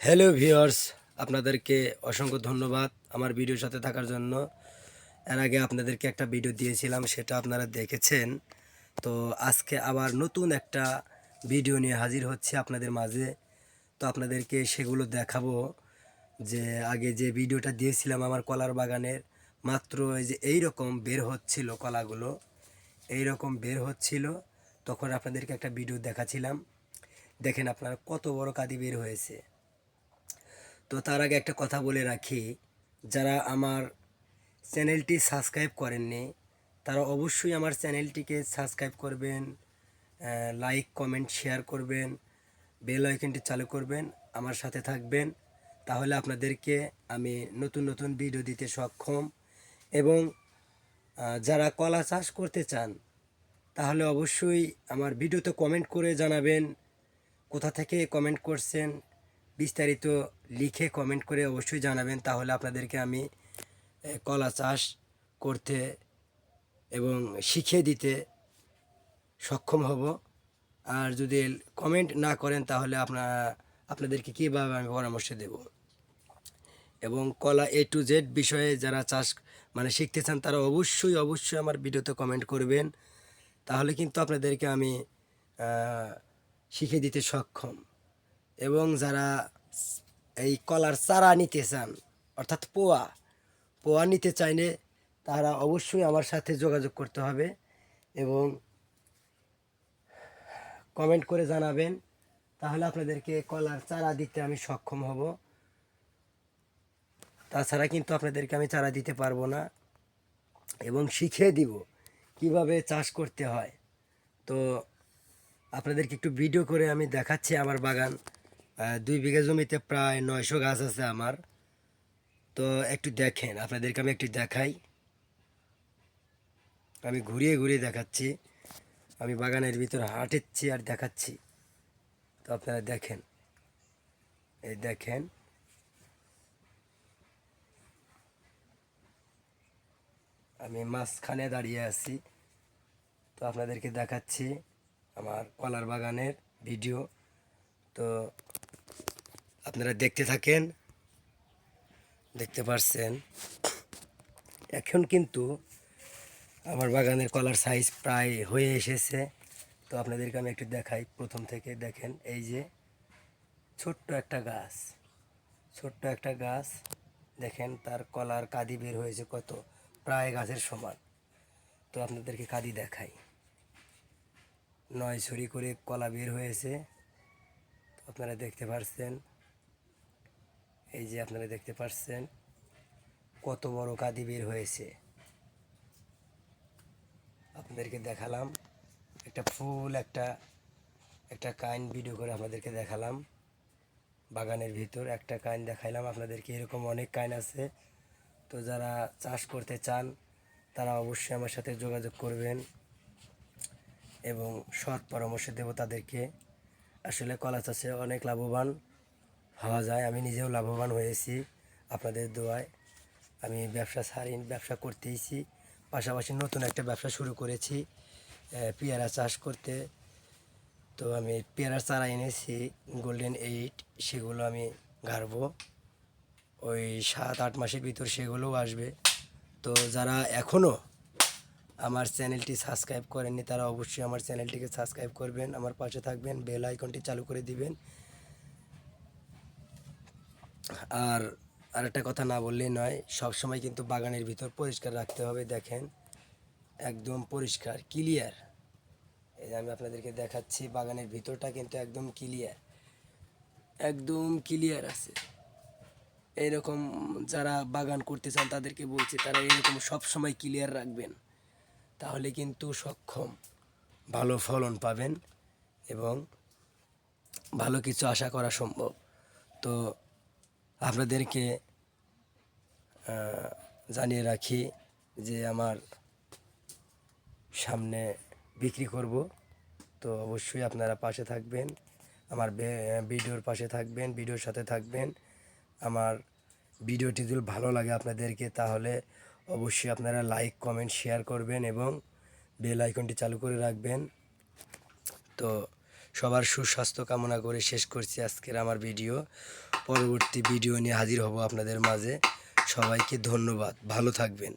Hello viewers আপনাদেরকে অসংখ্য ধন্যবাদ আমার ভিডিওর সাথে থাকার জন্য। এর আগে আপনাদেরকে একটা ভিডিও দিয়েছিলাম, সেটা আপনারা দেখেছেন। তো আজকে আবার নতুন একটা ভিডিও নিয়ে হাজির হচ্ছে আপনাদের মাঝে। তো আপনাদেরকে সেগুলো দেখাবো। যে আগে যে ভিডিওটা দিয়েছিলাম আমার কলার বাগানের, মাত্র এই যে এই রকম বের হচ্ছিল কলাগুলো এই রকম বের হচ্ছিল, তখন আপনাদেরকে একটা ভিডিও দেখাছিলাম। দেখেন আপনারা কত বড় কাদি বের হয়েছে। তো তার আগে একটা কথা বলে রাখি, যারা আমার চ্যানেলটি সাবস্ক্রাইব করেননি, তারা অবশ্যই আমার চ্যানেলটিকে সাবস্ক্রাইব করবেন লাইক, কমেন্ট, শেয়ার করবেন, বেল আইকনটি চালু করবেন, আমার সাথে থাকবেন। তাহলে আপনাদেরকে আমি নতুন নতুন ভিডিও দিতে সক্ষম এবং যারা কলা চাষ করতে চান, তাহলে অবশ্যই আমার ভিডিওতে কমেন্ট করে জানাবেন, কোথা থেকে কমেন্ট করছেন বিস্তারিত লিখে কমেন্ট করে অবশ্যই জানাবেন। তাহলে আপনাদেরকে আমি কলা চাষ করতে এবং শিখিয়ে দিতে সক্ষম হব। আর যদি কমেন্ট না করেন, তাহলে আপনারা আপনাদেরকে কীভাবে আমি পরামর্শ দেব? এবং কলা এ টু জেড বিষয়ে যারা চাষ মানে শিখতে চান, তারা অবশ্যই অবশ্যই আমার ভিডিওতে কমেন্ট করবেন। তাহলে কিন্তু আপনাদেরকে আমি শিখিয়ে দিতে সক্ষম। এবং যারা এই কলার চারা নিতে চান, অর্থাৎ পোয়া পোয়া নিতে চাইলে তারা অবশ্যই আমার সাথে যোগাযোগ করতে হবে এবং কমেন্ট করে জানাবেন। তাহলে আপনাদেরকে কলার চারা দিতে আমি সক্ষম হব। তাছাড়া কিন্তু আপনাদেরকে আমি চারা দিতে পারব না এবং শিখিয়ে দিব কীভাবে চাষ করতে হয়। তো আপনাদেরকে একটু ভিডিও করে আমি দেখাচ্ছি আমার বাগান। দুই বিঘা জমিতে প্রায় নয়শো গাছ আছে আমার। তো একটু দেখেন, আপনাদেরকে আমি একটু দেখাই। আমি ঘুরিয়ে ঘুরিয়ে দেখাচ্ছি। আমি বাগানের ভিতর হাঁটেচ্ছি আর দেখাচ্ছি। তো আপনারা দেখেন, এই দেখেন। আমি মাঝখানে দাঁড়িয়ে আছি। তো আপনাদেরকে দেখাচ্ছি আমার কলার বাগানের ভিডিও। তো আপনারা দেখতে থাকেন, দেখতে পারছেন। এখন কিন্তু আমার বাগানের কলার সাইজ প্রায় হয়ে এসেছে। তো আপনাদেরকে আমি একটু দেখাই, প্রথম থেকে দেখেন এই যে ছোট্ট একটা গাছ, ছোট্ট একটা গাছ। দেখেন তার কলার কাদি বের হয়েছে কত, প্রায় গাছের সমান। তো আপনাদেরকে কাদি দেখাই। নয় ছড়ি করে কলা বের হয়েছে। আপনারা দেখতে পারছেন এই যে আপনারা দেখতে পারছেন কত বড় কাদি বের হয়েছে। আপনাদেরকে দেখালাম, একটা ফুল, একটা একটা কাইন ভিডিও করে আপনাদেরকে দেখালাম। বাগানের ভিতর একটা কাইন দেখাইলাম, আপনাদেরকে এরকম অনেক কাইন আছে। তো যারা চাষ করতে চান, তারা অবশ্যই আমার সাথে যোগাযোগ করবেন এবং সৎ পরামর্শ দেব তাদেরকে। আসলে কলা চাষে অনেক লাভবান। হওয়া যায়, আমি নিজেও লাভবান হয়েছি আপনাদের দোয়ায়। আমি ব্যবসা ছাড়ি ব্যবসা করতেইছি পাশাপাশি নতুন একটা ব্যবসা শুরু করেছি পেয়ারা চাষ করতে। তো আমি পেয়ারার চারা এনেছি গোল্ডেন এইট সেগুলো আমি গাড়বো। ওই সাত, আট মাসের ভিতর সেগুলোও আসবে। তো যারা এখনও আমার চ্যানেলটি সাবস্ক্রাইব করেননি, তারা অবশ্যই আমার চ্যানেলটিকে সাবস্ক্রাইব করবেন, আমার পাশে থাকবেন, বেল আইকনটি চালু করে দিবেন। আর আরেকটা কথা না বললেই নয় সব সময় কিন্তু বাগানের ভিতর পরিষ্কার রাখতে হবে। দেখেন, একদম পরিষ্কার ক্লিয়ার এই যে আমি আপনাদেরকে দেখাচ্ছি, বাগানের ভিতরটা কিন্তু একদম ক্লিয়ার একদম ক্লিয়ার আছে। এইরকম যারা বাগান করতে চান, তাদেরকে বলছি, তারা এরকম সব সময় ক্লিয়ার রাখবেন। তাহলে কিন্তু সক্ষম, ভালো ফলন পাবেন এবং ভালো কিছু আশা করা সম্ভব। তো আপনাদেরকে জানিয়ে রাখি যে আমার সামনে বিক্রি করব। তো অবশ্যই আপনারা পাশে থাকবেন, আমার ভিডিওর পাশে থাকবেন, ভিডিওর সাথে থাকবেন। আমার ভিডিওটি যদি ভালো লাগে আপনাদেরকে, তাহলে অবশ্যই আপনারা লাইক, কমেন্ট, শেয়ার করবেন এবং বেল আইকনটি চালু করে রাখবেন। তো সবার সুস্বাস্থ্য কামনা করে শেষ করছি আজকের আমার ভিডিও। পরবর্তী ভিডিও নিয়ে হাজির হব আপনাদের মাঝে। সবাইকে ধন্যবাদ। ভালো থাকবেন।